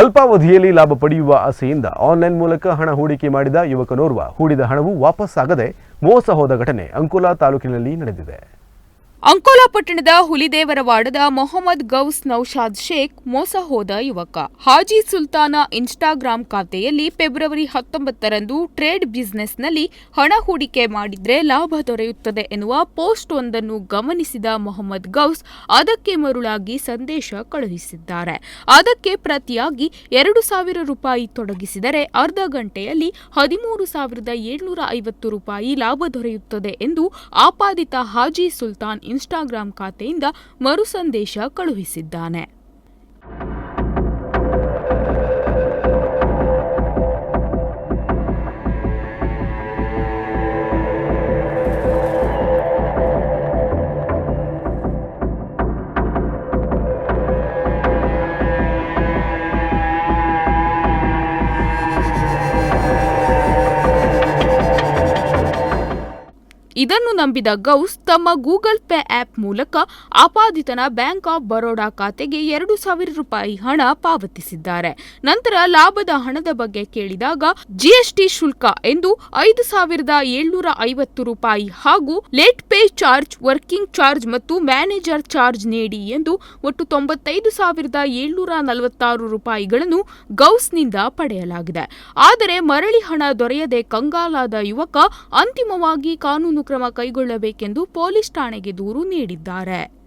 ಅಲ್ಪಾವಧಿಯಲ್ಲಿ ಲಾಭ ಪಡೆಯುವ ಆಸೆಯಿಂದ ಆನ್ಲೈನ್ ಮೂಲಕ ಹಣ ಹೂಡಿಕೆ ಮಾಡಿದ ಯುವಕನೋರ್ವ ಹೂಡಿದ ಹಣವು ವಾಪಸ್ಸಾಗದೆ ಮೋಸ ಹೋದ ಘಟನೆ ಅಂಕೋಲಾ ತಾಲೂಕಿನಲ್ಲಿ ನಡೆದಿದೆ. ಅಂಕೋಲಾ ಪಟ್ಟಣದ ಹುಲಿದೇವರವಾಡದ ಮೊಹಮ್ಮದ್ ಗೌಸ್ ನೌಶಾದ್ ಶೇಖ್ ಮೋಸ ಹೋದ ಯುವಕ. ಹಾಜಿ ಸುಲ್ತಾನ ಇನ್ಸ್ಟಾಗ್ರಾಂ ಖಾತೆಯಲ್ಲಿ ಫೆಬ್ರವರಿ ಹತ್ತೊಂಬತ್ತರಂದು ಟ್ರೇಡ್ ಬಿಸ್ನೆಸ್ನಲ್ಲಿ ಹಣ ಹೂಡಿಕೆ ಮಾಡಿದ್ರೆ ಲಾಭ ದೊರೆಯುತ್ತದೆ ಎನ್ನುವ ಪೋಸ್ಟ್ ಒಂದನ್ನು ಗಮನಿಸಿದ ಮೊಹಮ್ಮದ್ ಗೌಸ್ ಅದಕ್ಕೆ ಮರುಳಾಗಿ ಸಂದೇಶ ಕಳುಹಿಸಿದ್ದಾರೆ. ಅದಕ್ಕೆ ಪ್ರತಿಯಾಗಿ ಎರಡು ಸಾವಿರ ರೂಪಾಯಿ ತೊಡಗಿಸಿದರೆ ಅರ್ಧ ಗಂಟೆಯಲ್ಲಿ ಹದಿಮೂರು ಸಾವಿರದ ಏಳ್ನೂರ ಐವತ್ತು ರೂಪಾಯಿ ಲಾಭ ದೊರೆಯುತ್ತದೆ ಎಂದು ಆಪಾದಿತ ಹಾಜಿ ಸುಲ್ತಾನ್ ಇನ್ಸ್ಟಾಗ್ರಾಂ ಖಾತೆಯಿಂದ ಮರು ಸಂದೇಶ ಕಳುಹಿಸಿದ್ದಾನೆ. ಇದನ್ನು ನಂಬಿದ ಗೌಸ್ ತಮ್ಮ ಗೂಗಲ್ ಪೇ ಆಪ್ ಮೂಲಕ ಆಪಾದಿತನ ಬ್ಯಾಂಕ್ ಆಫ್ ಬರೋಡಾ ಖಾತೆಗೆ ಎರಡು ಸಾವಿರ ರೂಪಾಯಿ ಹಣ ಪಾವತಿಸಿದ್ದಾರೆ. ನಂತರ ಲಾಭದ ಹಣದ ಬಗ್ಗೆ ಕೇಳಿದಾಗ ಜಿಎಸ್ಟಿ ಶುಲ್ಕ ಎಂದು ಐದು ಸಾವಿರದ ಏಳ್ನೂರ ಐವತ್ತು ರೂಪಾಯಿ ಹಾಗೂ late pay charge, working charge ಮತ್ತು ಮ್ಯಾನೇಜರ್ ಚಾರ್ಜ್ ನೀಡಿ ಎಂದು ಒಟ್ಟು ತೊಂಬತ್ತೈದು ಸಾವಿರದ ಏಳ್ನೂರ ನಲವತ್ತಾರು ರೂಪಾಯಿಗಳನ್ನು ಗೌಸ್ನಿಂದ ಪಡೆಯಲಾಗಿದೆ. ಆದರೆ ಮರಳಿ ಹಣ ದೊರೆಯದೆ ಕಂಗಾಲಾದ ಯುವಕ ಅಂತಿಮವಾಗಿ ಕಾನೂನು ಕ್ರಮ ಕೈಗೊಳ್ಳಬೇಕೆಂದು ಪೊಲೀಸ್ ಠಾಣೆಗೆ ದೂರು ನೀಡಿದ್ದಾರೆ.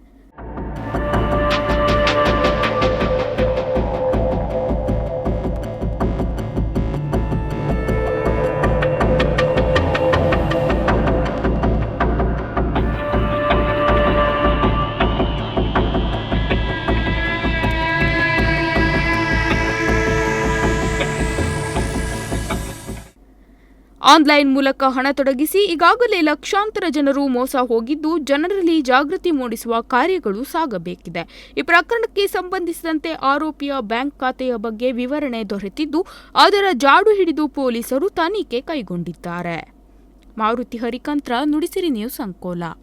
ಆನ್ಲೈನ್ ಮೂಲಕ ಹಣ ತೊಡಗಿಸಿ ಈಗಾಗಲೇ ಲಕ್ಷಾಂತರ ಜನರು ಮೋಸ ಹೋಗಿದ್ದು ಜನರಲ್ಲಿ ಜಾಗೃತಿ ಮೂಡಿಸುವ ಕಾರ್ಯಗಳು ಸಾಗಬೇಕಿದೆ. ಈ ಪ್ರಕರಣಕ್ಕೆ ಸಂಬಂಧಿಸಿದಂತೆ ಆರೋಪಿಯ ಬ್ಯಾಂಕ್ ಖಾತೆಯ ಬಗ್ಗೆ ವಿವರಣೆ ದೊರೆತಿದ್ದು, ಅದರ ಜಾಡು ಹಿಡಿದು ಪೊಲೀಸರು ತನಿಖೆ ಕೈಗೊಂಡಿದ್ದಾರೆ. ಮಾರುತಿ ಹರಿಕಂತ್ರ, ನುಡಿಸಿರಿ ನ್ಯೂಸ್ ಅಂಕೋಲಾ.